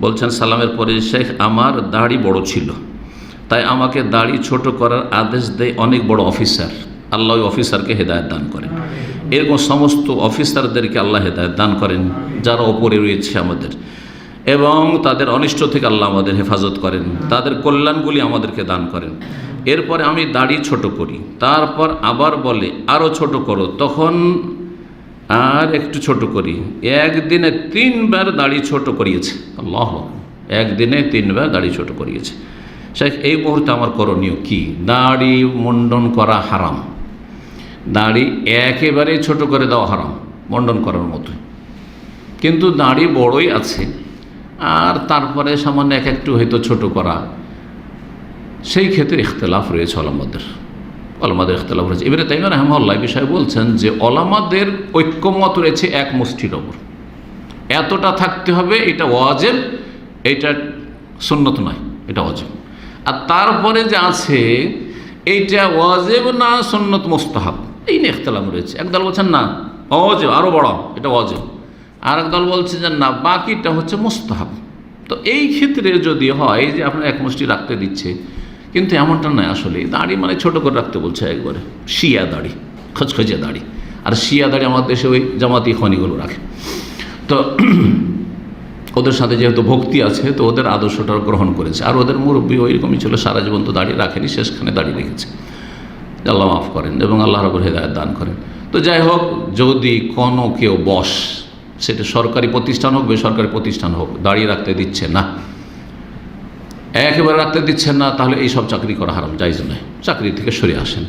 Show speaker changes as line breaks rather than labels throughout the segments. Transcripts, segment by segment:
বলছেন, সালামের পরে শেখ আমার দাড়ি বড় ছিল। তাই আমাকে দাড়ি ছোট করার আদেশ দেয় অনেক বড় অফিসার। আল্লাহ অফিসারকে হেদায়ত দান করেন। এরকম সমস্ত অফিসারদেরকে আল্লাহ হেদায়ত দান করেন, যারা ওপরে রয়েছে আমাদের। এবং তাদের অনিষ্ট থেকে আল্লাহ আমাদের হেফাজত করেন। তাদের কল্যাণগুলি আমাদেরকে দান করেন। এরপরে আমি দাড়ি ছোট করি। তারপর আবার বলে আরও ছোট করো। তখন আর একটু ছোট করি। একদিনে তিনবার দাড়ি ছোট করিয়েছে। আল্লাহ একদিনে তিনবার দাড়ি ছোট করিয়েছে। শেখ, এই মুহূর্তে আমার করণীয় কি? দাড়ি মুন্ডন করা হারাম। দাড়ি একেবারে ছোট করে দেওয়া হারাম, মুন্ডন করার মতো। কিন্তু দাড়ি বড়ই আছে। আর তারপরে সামান্য এক একটু হয়তো ছোট করা। সেই ক্ষেত্রে ইখতলাফ রয়েছে অলমাদের অলমাদের ইখতলাফ রয়েছে। এবারে তাইমান রহমাল্লাহ বিষয়ে বলছেন যে অলামাদের ঐক্যমত রয়েছে এক মুষ্টির ওপর এতটা থাকতে হবে এটা ওয়াজেব, এটা সুন্নত নয়, এটা ওয়াজেব। আর তারপরে যে আছে, এইটা ওয়াজেব না সুন্নত মোস্তাহাব? এই নিয়ে ইখতলাফ রয়েছে। একদল বলছেন না অজেব আরও বড়, এটা অজেব আর একদল বলছে যে না, বাকিটা হচ্ছে মোস্তাহাব। তো এই ক্ষেত্রে যদি হয় যে আপনার এক মুষ্টি রাখতে দিচ্ছে কিন্তু এমনটা নয় আসলে। দাড়ি মানে ছোট করে রাখতে বলছে একবারে। শিয়া দাড়ি, খচখচে দাড়ি। আর শিয়া দাড়ি আমাদের দেশে ওই জামাতি খনিগুলো রাখে। তো ওদের সাথে যেহেতু ভক্তি আছে, তো ওদের আদর্শটা গ্রহণ করেছে। আর ওদের মুরব্বী ওইরকমই ছিল, সারা জীবন তো দাঁড়িয়ে রাখেনি, শেষখানে দাঁড়িয়ে রেখেছে। আল্লাহ মাফ করেন এবং আল্লাহ রবর হেদায়ত দান করেন। তো যাই হোক, যদি কোনো কেউ বস, সেটা সরকারি প্রতিষ্ঠান হোক, বেসরকারি প্রতিষ্ঠান হোক দাঁড়িয়ে রাখতে দিচ্ছে না একেবারে রাখতে দিচ্ছেন না, তাহলে এই সব চাকরি করা হারাম যাইজ নয়। চাকরি থেকে সরে আসেন।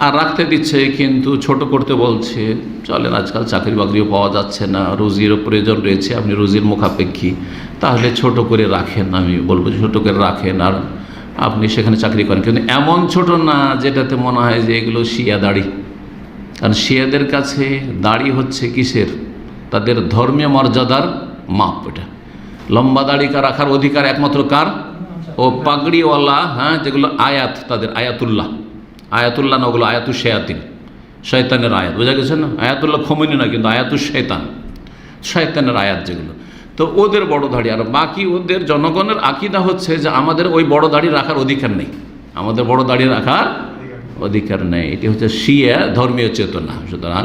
আর রাখতে দিচ্ছে, কিন্তু ছোট করতে বলছে, চলেন আজকাল চাকরি বাকরিও পাওয়া যাচ্ছে না রুজিরও প্রয়োজন রয়েছে, আপনি রুজির মুখাপেক্ষী, তাহলে ছোট করে রাখেন, আমি বলব ছোট করে রাখেন, আর আপনি সেখানে চাকরি করেন। কিন্তু এমন ছোট না, যেটাতে মনে হয় যে এগুলো শিয়া দাড়ি। কারণ শিয়াদের কাছে দাড়ি হচ্ছে কিসের? তাদের ধর্মীয় মর্যাদার মাপ এটা। লম্বা দাড়ি রাখার অধিকার একমাত্র কার? ও পাগড়িওয়ালা হ্যাঁ যেগুলো আয়াত, তাদের আয়াতুল্লাহ। আয়াতুল্লাহ না, ওগুলো আয়াতু শেয়াতিন শয়তানের আয়াত, বোঝা গেছে না? আয়াতুল্লাহ খমিনি না, কিন্তু আয়াতু শয়তান শয়তানের আয়াত যেগুলো। তো ওদের বড় দাড়ি আর বাকি ওদের জনগণের আকিদা হচ্ছে যে আমাদের ওই বড় দাড়ি রাখার অধিকার নেই। আমাদের বড় দাড়ি রাখার অধিকার নেই। এটি হচ্ছে শিয়া ধর্মীয় চেতনা। সুতরাং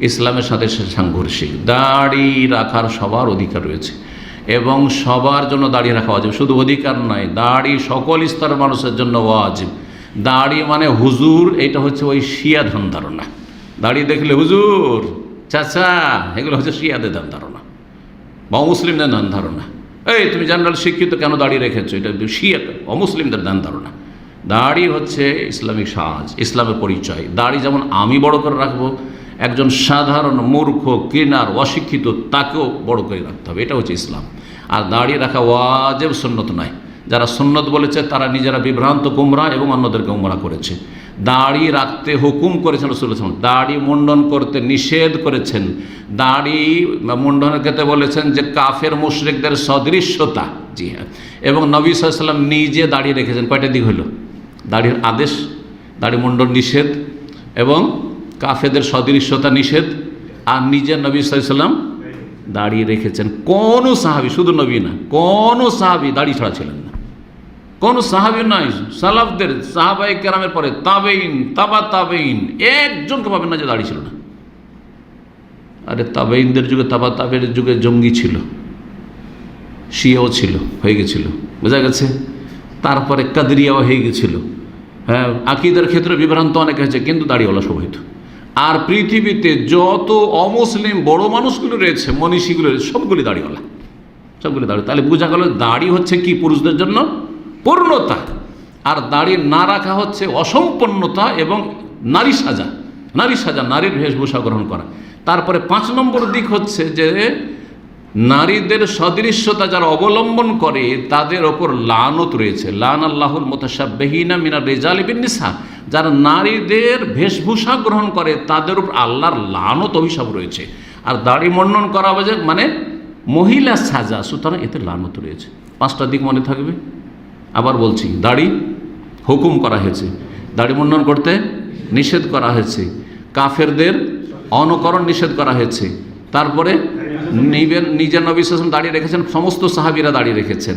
ইসলামের সাথে সাংঘর্ষিক। দাড়ি রাখার সবার অধিকার রয়েছে। এবং সবার জন্য দাড়ি রাখা ওয়াজিব। শুধু অধিকার নয়, দাড়ি সকল স্তরের মানুষের জন্য ওয়াজিব। দাড়ি মানে হুজুর এটা হচ্ছে ওই শিয়া ধান ধারণা। দাড়ি দেখলে হুজুর, চাচা, এগুলো হচ্ছে শিয়াদের ধান ধারণা। বা অমুসলিমদের ধান ধারণা। এই, তুমি জেনারেল শিক্ষিত কেন দাঁড়িয়ে রেখেছো? এটা শিয়া, অমুসলিমদের ধান ধারণা। দাড়ি হচ্ছে ইসলামিক সাজ, ইসলামের পরিচয়। দাড়ি যেমন আমি বড় করে রাখব, একজন সাধারণ মূর্খ, কিনার, অশিক্ষিত, তাকেও বড় করে রাখতে হবে। এটা হচ্ছে ইসলাম। আর দাঁড়িয়ে রাখা ওয়াজেব সুন্নত নয়। যারা সুন্নত বলেছে, তারা নিজেরা বিভ্রান্ত গুমরা এবং অন্যদেরকে গুমরা করেছে। দাড়ি রাখতে হুকুম করেছেন রসুল দাড়ি মুন্ডন করতে নিষেধ করেছেন। দাড়ি মুন্ডনের ক্ষেত্রে বলেছেন যে, কাফের মুশরিকদের সদৃশ্যতা। জি হ্যাঁ। এবং নবী সাল্লাম নিজে দাড়ি রেখেছেন। কয়টা দিক হলো দাড়ির আদেশ দাড়ি মুন্ডন নিষেধ এবং কাফেদের সদৃশ্যতা নিষেধ। আর নিজে নবী সাল্লাম দাড়ি রেখেছেন। কোনো সাহাবি, শুধু নবী না, কোনো সাহাবি দাড়ি ছাড়া ছিলেন না। কোনো সাহাবি নয়, সালাফদের সাহাবাই কেরামের পরে তাবেইন তাবা তাবেইন একজনকে পাবেন না যে দাড়ি ছিল না। আরে তাবেইনদের যুগে, তাবা তাবের যুগে জঙ্গি ছিল, শিয়াও ছিল, হয়ে গেছিল, বোঝা গেছে? তারপরে কাদরিয়াও হয়ে গেছিল। হ্যাঁ আকিদের ক্ষেত্রে বিভ্রান্ত অনেক হয়েছে, কিন্তু দাড়িওয়ালা সব হইতো আর পৃথিবীতে যত অমুসলিম বড় মানুষগুলো রয়েছে, মনীষীগুলো রয়েছে, সবগুলি দাড়িওয়ালা। সবগুলি দাঁড়িয়ে তাহলে বোঝা গেল দাড়ি হচ্ছে কি পুরুষদের জন্য? পূর্ণতা। আর দাড়ি না রাখা হচ্ছে অসম্পন্নতা এবং নারী সাজা। নারী সাজা, নারীর বেশভূষা গ্রহণ করা। তারপরে পাঁচ নম্বর দিক হচ্ছে যে নারীদের সদৃশ্যতা যারা অবলম্বন করে, তাদের ওপর লানত রয়েছে। লান আল্লাহুল মোতাসাবেহিনা মিনা রেজালিবিন নিসা যারা নারীদের বেশভূষা গ্রহণ করে, তাদের উপর আল্লাহর লানত অভিশাপ রয়েছে। আর দাড়ি মন্ডন করা হবে মানে মহিলা সাজা, সুতরাং এতে লানত রয়েছে। পাঁচটা দিক মনে থাকবে? আবার বলছি, দাড়ি হুকুম করা হয়েছে। দাড়ি মুন্ডন করতে নিষেধ করা হয়েছে। কাফেরদের অনুকরণ নিষেধ করা হয়েছে। তারপরে নিবেন, নিজের নবী সাল্লাম দাঁড়িয়ে রেখেছেন, সমস্ত সাহাবিরা দাঁড়িয়ে রেখেছেন।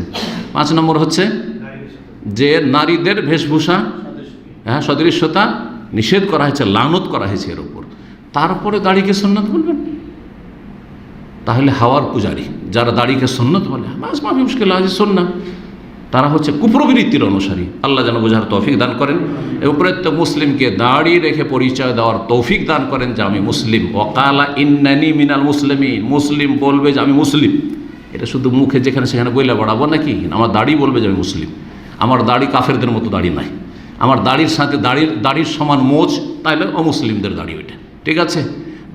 পাঁচ নম্বর হচ্ছে যে নারীদের বেশভূষা হ্যাঁ সদৃশ্যতা নিষেধ করা হয়েছে, লানত করা হয়েছে এর উপর। তারপরে দাড়িকে সন্ন্যত বলবেন? তাহলে হাওয়ার পূজারী, যারা দাড়িকে সন্ন্যত বলে মাস মাফি মুশকিল আছে সন্না তারা হচ্ছে কুপ্রবৃত্তির অনুসারী। আল্লাহ যেন বোঝার তৌফিক দান করেন এবং প্রত্যেক মুসলিমকে দাড়ি রেখে পরিচয় দেওয়ার তৌফিক দান করেন যে আমি মুসলিম। ওকালা ইন্নানি মিনাল মুসলিমিন। মুসলিম বলবে যে আমি মুসলিম। এটা শুধু মুখে যেখানে সেখানে বইলে বাড়াবো নাকি? আমার দাড়ি বলবে যে আমি মুসলিম। আমার দাড়ি কাফেরদের মতো দাড়ি নাই। আমার দাড়ির সাথে দাড়ির দাড়ির সমান মোচ তাহলে অমুসলিমদের দাড়ি ওইটা। ঠিক আছে?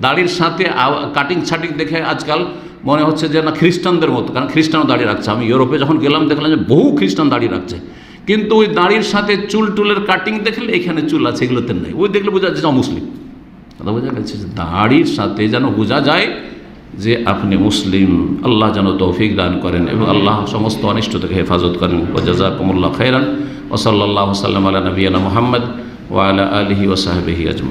দাড়ির সাথে কাটিং ছাটিং দেখে আজকাল মনে হচ্ছে যে না, খ্রিস্টানদের মতো, কারণ খ্রিস্টানও দাঁড়িয়ে রাখছে। আমি ইউরোপে যখন গেলাম, দেখলাম যে বহু খ্রিস্টান দাঁড়িয়ে রাখছে। কিন্তু ওই দাড়ির সাথে চুল টুলের কাটিং দেখলে এখানে চুল আছে, এগুলোতে নেই। ওই দেখলে বোঝা যাচ্ছে মুসলিম কথা বোঝা গেছে যে দাড়ির সাথে যেন বোঝা যায় যে আপনি মুসলিম, আল্লাহ যেন তৌফিক দান করেন এবং আল্লাহ সমস্ত অনিষ্ট থেকে হেফাজত করেন। ও জাজাকুমুল্লাহ খাইরান ওসল্লাহ সাল্লাম আলা নবীনা মোহাম্মদ ওয়ালা আলহি ওসাহাবিহি আজমা